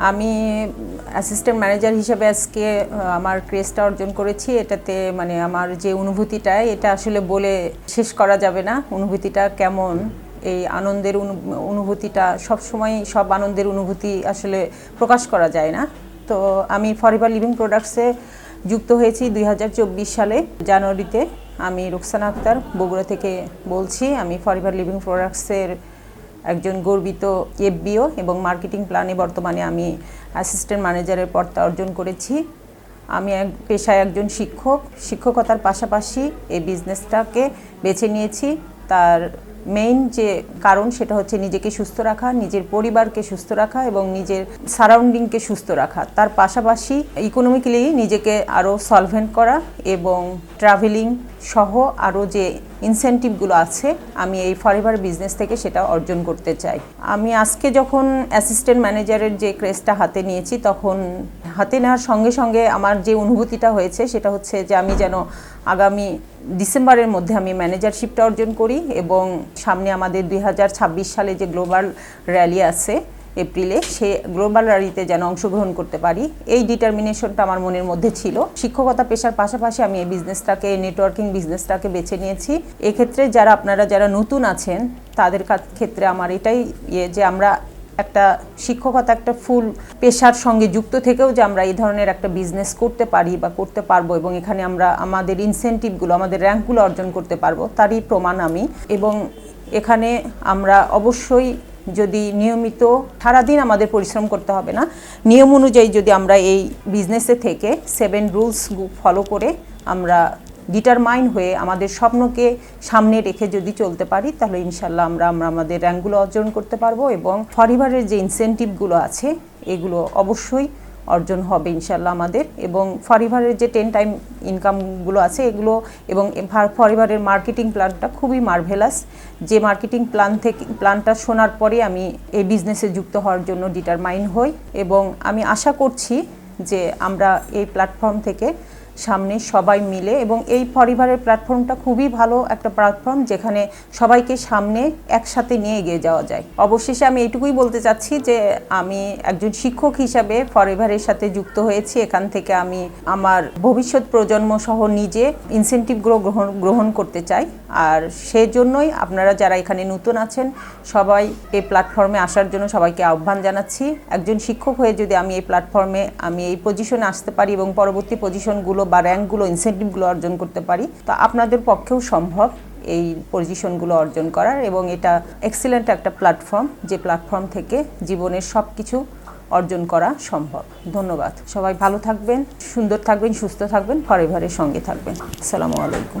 আমি assistant manager হিসেবে আজকে আমার ক্রেজটা অর্জন করেছি। এটাতে মানে আমার যে অনুভূতিটা, এটা আসলে বলে শেষ করা যাবে না। অনুভূতিটা কেমন? এই আনন্দের অনু- অনুভূতিটা সব সময় সব আনন্দের অনুভূতি আসলে প্রকাশ করা যায় না। তো আমি ফরিবার লিভিং প্রোডাক্টসে যুক্ত হয়েছি দুই হাজার চব্বিশ সালে, জানুয়ারিতে। আমি রুকসানা আক্তার, বগুড়া থেকে বলছি। আমি ফরিবার লিভিং প্রোডাক্টসের একজন গর্বিত এফবিও এবং মার্কেটিং প্ল্যানে বর্তমানে আমি অ্যাসিস্ট্যান্ট ম্যানেজারের পদটা অর্জন করেছি। আমি এক, পেশায় একজন শিক্ষক। শিক্ষকতার পাশাপাশি এই বিজনেসটাকে বেছে নিয়েছি। তার মেইন যে কারণ সেটা হচ্ছে নিজেকে সুস্থ রাখা, নিজের পরিবারকে সুস্থ রাখা এবং নিজের সারাউন্ডিংকে সুস্থ রাখা। তার পাশাপাশি ইকোনমিক্যালি নিজেকে আরও সলভেন্ট করা এবং ট্রাভেলিং সহ আরও যে ইনসেন্টিভগুলো আছে, আমি এই ফরেভার বিজনেস থেকে সেটা অর্জন করতে চাই। আমি আজকে যখন অ্যাসিস্ট্যান্ট ম্যানেজারের যে ক্রেসটা হাতে নিয়েছি, তখন হাতে নেওয়ার সঙ্গে সঙ্গে আমার যে অনুভূতিটা হয়েছে, সেটা হচ্ছে যে আমি যেন আগামী ডিসেম্বরের মধ্যে আমি ম্যানেজারশিপটা অর্জন করি এবং সামনে আমাদের দুই হাজার ছাব্বিশ সালে যে গ্লোবাল র্যালি আছে এপ্রিলে, সে গ্লোবাল র্যালিতে যেন অংশগ্রহণ করতে পারি, এই ডিটারমিনেশনটা আমার মনের মধ্যে ছিল। শিক্ষকতা পেশার পাশাপাশি আমি এই বিজনেসটাকে নেটওয়ার্কিং বিজনেসটাকে বেছে নিয়েছি। এক্ষেত্রে যারা, আপনারা যারা নতুন আছেন, তাদের ক্ষেত্রে আমার এটাই ইয়ে যে আমরা একটা শিক্ষকতা একটা ফুল পেশার সঙ্গে যুক্ত থেকেও যে আমরা এই ধরনের একটা বিজনেস করতে পারি বা করতে পারব এবং এখানে আমরা আমাদের ইনসেন্টিভগুলো আমাদের র্যাঙ্কগুলো অর্জন করতে পারব, তারই প্রমাণ আমি। এবং এখানে আমরা অবশ্যই যদি নিয়মিত, সারাদিন আমাদের পরিশ্রম করতে হবে না, নিয়ম অনুযায়ী যদি আমরা এই বিজনেসে থেকে সেভেন রুলস ফলো করে আমরা ডিটারমাইন হয়ে আমাদের স্বপ্নকে সামনে রেখে যদি চলতে পারি, তাহলে ইনশাল্লাহ আমরা আমরা আমাদের র্যাঙ্কগুলো অর্জন করতে পারব এবং ফরিবারের যে ইনসেন্টিভগুলো আছে, এগুলো অবশ্যই অর্জন হবে ইনশাল্লাহ আমাদের এবং ফরিভারের যে টেন টাইম ইনকামগুলো আছে এগুলো এবং ফরিভারের মার্কেটিং প্ল্যানটা খুবই মার্ভেলাস যে মার্কেটিং প্ল্যান থেকে প্ল্যানটা শোনার পরে আমি এই বিজনেসে যুক্ত হওয়ার জন্য ডিটারমাইন হই এবং আমি আশা করছি যে আমরা এই প্ল্যাটফর্ম থেকে সামনে সবাই মিলে এবং এই পরিবারের প্ল্যাটফর্মটা খুবই ভালো একটা প্ল্যাটফর্ম যেখানে সবাইকে সামনে একসাথে নিয়ে এগিয়ে যাওয়া যায়। অবশেষে আমি এইটুকুই বলতে চাচ্ছি যে আমি একজন শিক্ষক হিসাবে ফরএভারের সাথে যুক্ত হয়েছি। এখান থেকে আমি আমার ভবিষ্যৎ প্রজন্ম সহ নিজে ইনসেন্টিভগুলো গ্রহণ গ্রহণ করতে চাই। আর সেজন্যই আপনারা যারা এখানে নতুন আছেন, সবাই এই প্ল্যাটফর্মে আসার জন্য সবাইকে আহ্বান জানাচ্ছি। একজন শিক্ষক হয়ে যদি আমি এই প্ল্যাটফর্মে আমি এই পজিশনে আসতে পারি এবং পরবর্তী পজিশনগুলো বা র্যাঙ্কগুলো ইনসেন্টিভগুলো অর্জন করতে পারি। তো আপনাদের পক্ষেও সম্ভব এই পজিশনগুলো অর্জন করার এবং এটা এক্সিলেন্ট একটা প্ল্যাটফর্ম যে প্ল্যাটফর্ম থেকে জীবনের সব কিছু অর্জন করা সম্ভব। ধন্যবাদ। সবাই ভালো থাকবেন, সুন্দর থাকবেন, সুস্থ থাকবেন ফরেভারের সঙ্গে থাকবেন। আসসালামু আলাইকুম।